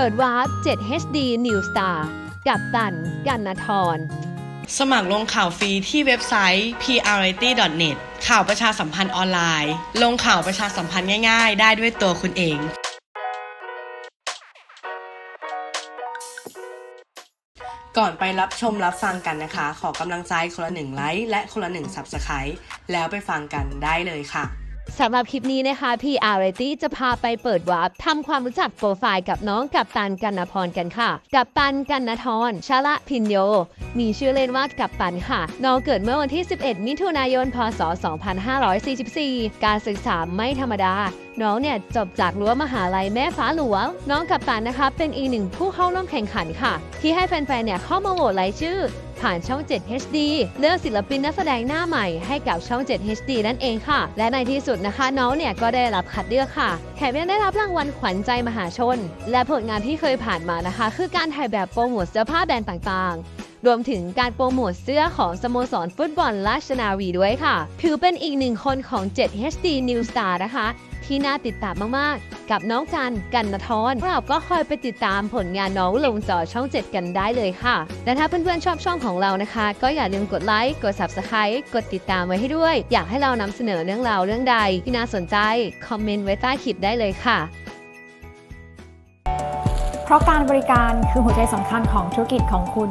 เปิดวาร์ป 7HD New Star กับตันกันนทร สมัครลงข่าวฟรีที่เว็บไซต์ priority.net ข่าวประชาสัมพันธ์ออนไลน์ ลงข่าวประชาสัมพันธ์ง่ายๆ ได้ด้วยตัวคุณเองก่อนไปรับชมรับฟังกันนะคะ ขอกำลังใจคนละหนึ่งไลค์และคนละหนึ่ง Subscribe แล้วไปฟังกันได้เลยค่ะ สำหรับคลิปนี้นะคะพี่อาร์เรตี้จะพาไปเปิดวาร์ปทำความรู้จักโปรไฟล์กับน้องกัปตันกันนพรกันค่ะ กัปตันกันนทรชละพินโย มีชื่อเล่นว่ากัปตันค่ะ น้องเกิดเมื่อวันที่ 11 มิถุนายน พศ 2544 การศึกษาไม่ธรรมดา น้องเนี่ยจบจากรั้วมหาลัยแม่ฟ้าหลวง น้องกัปตันนะคะเป็นอีกหนึ่งผู้เข้าร่วมแข่งขันค่ะ ที่ให้แฟนๆ เนี่ยเข้ามาโหวตรายชื่อผ่านช่อง 7 HD เลือกศิลปินนักแสดงหน้าใหม่ให้กับช่อง 7 HD นั่นเองค่ะ และในที่สุดนะคะ น้องเนี่ยก็ได้รับคัดเลือกค่ะ แถมยังได้รับรางวัลขวัญใจมหาชน และผลงานที่เคยผ่านมานะคะ คือการถ่ายแบบโปรโมทเสื้อผ้าแบรนด์ต่างๆ รวมถึงการโปรโมทเสื้อของสโมสรฟุตบอลราชนาวีด้วยค่ะ ถือเป็นอีกหนึ่งคนของ 7 HD New Star นะคะ ที่น่าติดตามมาก ๆ กับน้องกันกันนทรเราก็คอยไปติดตามผลงานน้องลงจอช่อง 7 กันได้เลยค่ะ และถ้าเพื่อน ๆ ชอบช่องของเรานะคะ ก็อย่าลืมกดไลค์ กด Subscribe กดติดตามไว้ให้ด้วย อยากให้เรานำเสนอเรื่องราวเรื่องใดที่น่าสนใจ คอมเมนต์ไว้ใต้คลิปได้เลยค่ะเพราะการบริการคือหัวใจสำคัญของธุรกิจของคุณ